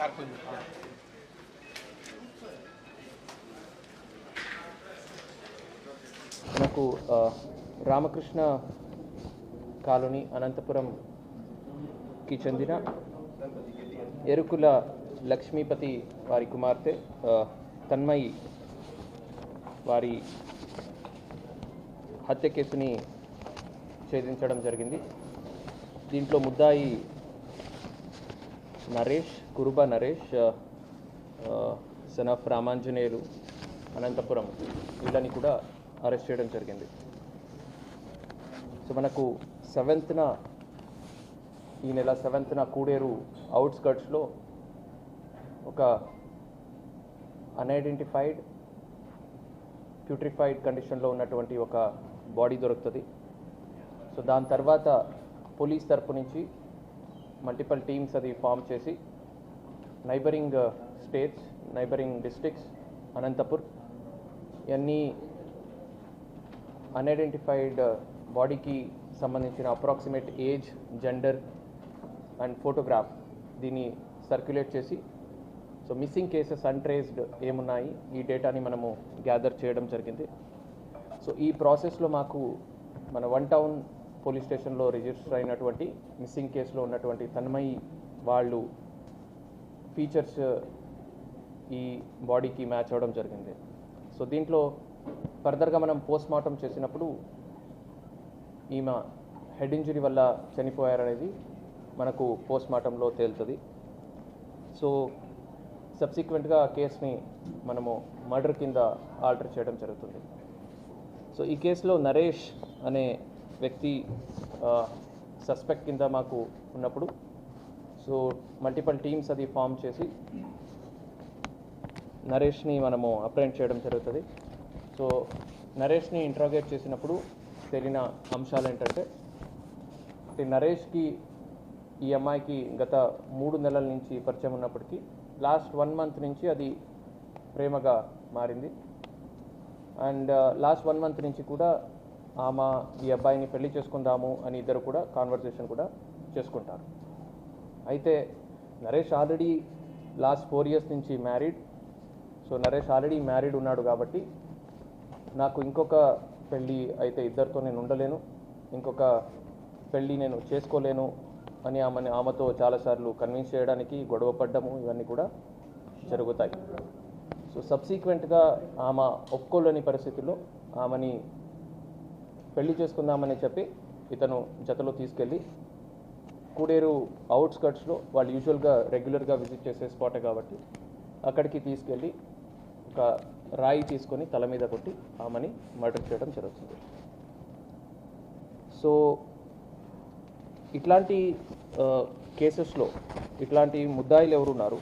Sir కొంచెం. మనకు Ramakrishna colony అనంతపురంకి చెందిన ఎరుకుల లక్ష్మీపతి వారి కుమార్తె తన్మయి వారి హత్య కేసుని ఛేదించడం జరిగింది. దీంట్లో ముద్దాయి నరేష్ కురుబ నరేష్ సన్ ఆఫ్ రామాంజనేయులు అనంతపురం వీళ్ళని కూడా అరెస్ట్ చేయడం జరిగింది. సో మనకు సెవెంత్న ఈ నెల సెవెంత్న కూడేరు అవుట్స్కట్స్లో ఒక అన్ఐడెంటిఫైడ్ ప్యూట్రిఫైడ్ కండిషన్లో ఉన్నటువంటి ఒక బాడీ దొరుకుతుంది. సో దాని తర్వాత పోలీస్ తరపు నుంచి మల్టిపల్ టీమ్స్ అది ఫామ్ చేసి neighbouring states neighbouring districts Anantapur ఇవన్నీ అన్ఐడెంటిఫైడ్ బాడీకి uh, సంబంధించిన approximate age gender and photograph దీన్ని సర్క్యులేట్ చేసి సో మిస్సింగ్ కేసెస్ అన్ట్రేస్డ్ ఏమున్నాయి ఈ డేటాని మనము గ్యాదర్ చేయడం జరిగింది. సో ఈ ప్రాసెస్లో మాకు మన వన్ టౌన్ పోలీస్ స్టేషన్లో రిజిస్టర్ అయినటువంటి మిస్సింగ్ కేసులో ఉన్నటువంటి తన్మయి వాళ్ళు ఫీచర్స్ ఈ బాడీకి మ్యాచ్ అవ్వడం జరిగింది. సో దీంట్లో ఫర్దర్గా మనం పోస్ట్ మార్టం చేసినప్పుడు ఈమె హెడ్ ఇంజరీ వల్ల చనిపోయారనేది మనకు పోస్ట్ మార్టంలో తేలుతుంది. సో సబ్సిక్వెంట్గా కేసుని మనము మర్డర్ కింద ఆల్టర్ చేయడం జరుగుతుంది. సో ఈ కేసులో నరేష్ అనే వ్యక్తి సస్పెక్ట్ కింద మాకు ఉన్నప్పుడు సో మల్టిపల్ టీమ్స్ అది ఫామ్ చేసి నరేష్ని మనము అప్రెంట్ చేయడం జరుగుతుంది. సో నరేష్ని ఇంట్రాగేట్ చేసినప్పుడు తెలియన అంశాలు ఏంటంటే నరేష్కి ఈ అమ్మాయికి గత మూడు నెలల నుంచి పరిచయం ఉన్నప్పటికీ లాస్ట్ వన్ మంత్ నుంచి అది ప్రేమగా మారింది. అండ్ లాస్ట్ వన్ మంత్ నుంచి కూడా ఆమె ఈ అబ్బాయిని పెళ్ళి చేసుకుందాము అని ఇద్దరు కూడా కాన్వర్జేషన్ కూడా చేసుకుంటారు. అయితే Naresh already last four years నుంచి married so Naresh already married ఉన్నాడు కాబట్టి నాకు ఇంకొక పెళ్ళి అయితే ఇద్దరితో నేను ఉండలేను. ఇంకొక పెళ్ళి నేను చేసుకోలేను అని ఆమెని ఆమెతో చాలాసార్లు కన్విన్స్ చేయడానికి గొడవ పడ్డము ఇవన్నీ కూడా జరుగుతాయి. సో సబ్సీక్వెంట్గా ఆమె ఒప్పుకోలేని పరిస్థితుల్లో ఆమెని పెళ్ళి చేసుకుందామని చెప్పి ఇతను జతలో తీసుకెళ్ళి కూడేరు అవుట్స్కట్స్లో వాళ్ళు యూజువల్గా రెగ్యులర్గా విజిట్ చేసే స్పాటే కాబట్టి అక్కడికి తీసుకెళ్ళి ఒక రాయి తీసుకొని తల మీద కొట్టి ఆమెని మర్డర్ చేయడం జరుగుతుంది. సో ఇట్లాంటి కేసెస్లో ఇట్లాంటి ముద్దాయిలు ఎవరున్నారు?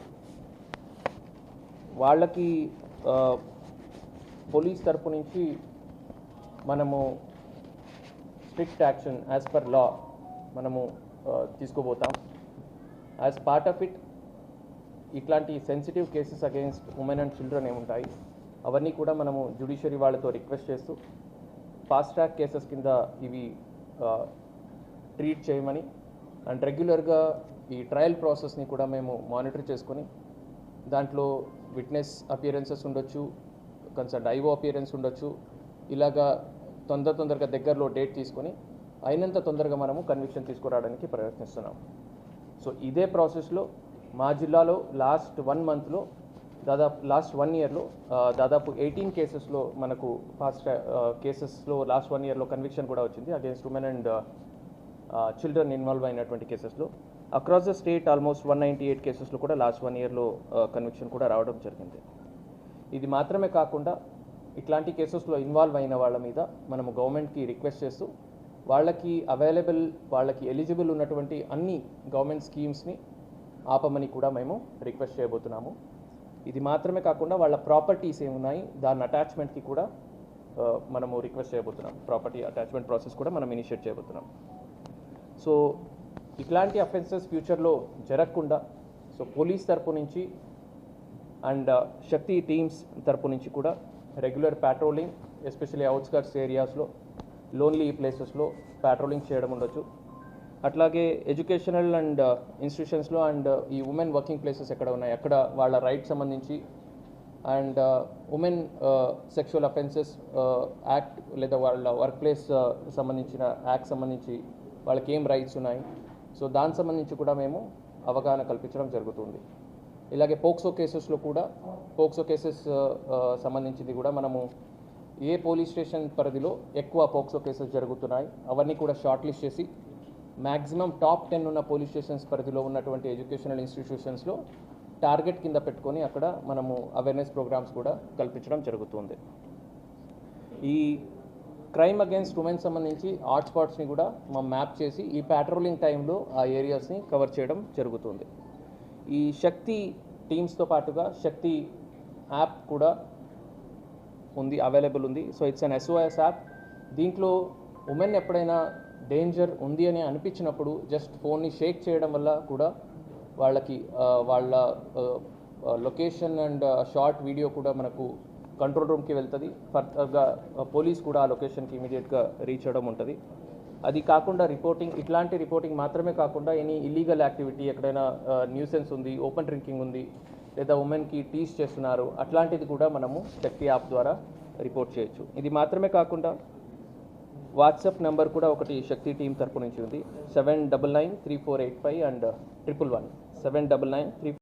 వాళ్ళకి పోలీస్ తరపు నుంచి మనము strict action as per law మనము తీసుకోబోతాం. యాజ్ పార్ట్ ఆఫ్ ఇట్ ఇట్లాంటి sensitive cases against women and children ఏముంటాయి అవన్నీ కూడా మనము జ్యుడిషియరీ వాళ్ళతో రిక్వెస్ట్ చేస్తూ ఫాస్ట్ ట్రాక్ కేసెస్ కింద ఇవి ట్రీట్ చేయమని అండ్ రెగ్యులర్గా ఈ ట్రయల్ ప్రాసెస్ని కూడా మేము మానిటర్ చేసుకొని దాంట్లో విట్నెస్ అపియరెన్సెస్ ఉండొచ్చు కొంచెం ఐఓ అపియరెన్స్ ఉండొచ్చు ఇలాగా తొందర తొందరగా దగ్గరలో డేట్ తీసుకొని అయినంత తొందరగా మనము కన్విక్షన్ తీసుకురావడానికి ప్రయత్నిస్తున్నాం. సో ఇదే ప్రాసెస్లో మా జిల్లాలో లాస్ట్ వన్ మంత్లో దాదాపు లాస్ట్ వన్ ఇయర్లో దాదాపు ఎయిటీన్ కేసెస్లో మనకు ఫాస్ట్ కేసెస్లో లాస్ట్ వన్ ఇయర్లో కన్విక్షన్ కూడా వచ్చింది. Against women and children involve అయినటువంటి కేసెస్లో across the state almost one ninety eight కేసెస్లో కూడా లాస్ట్ వన్ ఇయర్లో కన్విక్షన్ కూడా రావడం జరిగింది. ఇది మాత్రమే కాకుండా ఇట్లాంటి కేసెస్లో ఇన్వాల్వ్ అయిన వాళ్ళ మీద మనము గవర్నమెంట్కి రిక్వెస్ట్ చేస్తూ వాళ్ళకి అవైలబుల్ వాళ్ళకి ఎలిజిబుల్ ఉన్నటువంటి అన్ని గవర్నమెంట్ స్కీమ్స్ని ఆపమని కూడా మేము రిక్వెస్ట్ చేయబోతున్నాము. ఇది మాత్రమే కాకుండా వాళ్ళ ప్రాపర్టీస్ ఏమున్నాయి దాని అటాచ్మెంట్కి కూడా మనము రిక్వెస్ట్ చేయబోతున్నాం. ప్రాపర్టీ అటాచ్మెంట్ ప్రాసెస్ కూడా మనం ఇనిషియేట్ చేయబోతున్నాం. సో ఇట్లాంటి అఫెన్సెస్ ఫ్యూచర్లో జరగకుండా సో పోలీస్ తరపు నుంచి అండ్ శక్తి టీమ్స్ తరపు నుంచి కూడా రెగ్యులర్ ప్యాట్రోలింగ్ ఎస్పెషల్లీ అవుట్స్కట్స్ ఏరియాస్లో లోన్లీ ప్లేసెస్లో ప్యాట్రోలింగ్ చేయడం ఉండొచ్చు. అట్లాగే ఎడ్యుకేషనల్ అండ్ ఇన్స్టిట్యూషన్స్లో అండ్ ఈ ఉమెన్ వర్కింగ్ ప్లేసెస్ ఎక్కడ ఉన్నాయి? అక్కడ వాళ్ళ రైట్ సంబంధించి and women sexual offences act లేదా వాళ్ళ వర్క్ ప్లేస్ uh, సంబంధించిన యాక్ట్ సంబంధించి వాళ్ళకి ఏం రైట్స్ ఉన్నాయి? సో దానికి సంబంధించి కూడా మేము అవగాహన కల్పించడం జరుగుతుంది. ఇలాగే పోక్సో కేసెస్లో కూడా పోక్సో కేసెస్ సంబంధించింది కూడా మనము ఏ పోలీస్ స్టేషన్ పరిధిలో ఎక్కువ పోక్సో కేసెస్ జరుగుతున్నాయి అవన్నీ కూడా షార్ట్ లిస్ట్ చేసి మ్యాక్సిమం టాప్ టెన్ ఉన్న పోలీస్ స్టేషన్స్ పరిధిలో ఉన్నటువంటి ఎడ్యుకేషనల్ ఇన్స్టిట్యూషన్స్లో టార్గెట్ కింద పెట్టుకొని అక్కడ మనము అవేర్నెస్ ప్రోగ్రామ్స్ కూడా కల్పించడం జరుగుతుంది. ఈ క్రైమ్ అగేన్స్ట్ ఉమెన్ సంబంధించి హాట్స్పాట్స్ని కూడా మా మ్యాప్ చేసి ఈ ప్యాట్రోలింగ్ టైంలో ఆ ఏరియాస్ని కవర్ చేయడం జరుగుతుంది. ఈ శక్తి టీమ్స్తో పాటుగా శక్తి యాప్ కూడా ఉంది అవైలబుల్ ఉంది. So it's an SOS app దీంట్లో ఉమెన్ ఎప్పుడైనా డేంజర్ ఉంది అని అనిపించినప్పుడు జస్ట్ ఫోన్ని షేక్ చేయడం వల్ల కూడా వాళ్ళకి వాళ్ళ లొకేషన్ అండ్ షార్ట్ వీడియో కూడా మనకు కంట్రోల్ రూమ్కి వెళ్తుంది. ఫర్దర్గా పోలీస్ కూడా ఆ లొకేషన్కి ఇమీడియట్గా రీచ్ అవ్వడం ఉంటుంది. అది కాకుండా రిపోర్టింగ్ ఇట్లాంటి రిపోర్టింగ్ మాత్రమే కాకుండా ఎనీ ఇల్లీగల్ యాక్టివిటీ ఎక్కడైనా న్యూసెన్స్ ఉంది ఓపెన్ డ్రింకింగ్ ఉంది లేదా ఉమెన్కి టీస్ చేస్తున్నారు అట్లాంటిది కూడా మనము శక్తి యాప్ ద్వారా రిపోర్ట్ చేయొచ్చు. ఇది మాత్రమే కాకుండా వాట్సాప్ నెంబర్ కూడా ఒకటి శక్తి టీం తరపు నుంచి ఉంది. Seven double nine three four eight five and triple one seven double nine three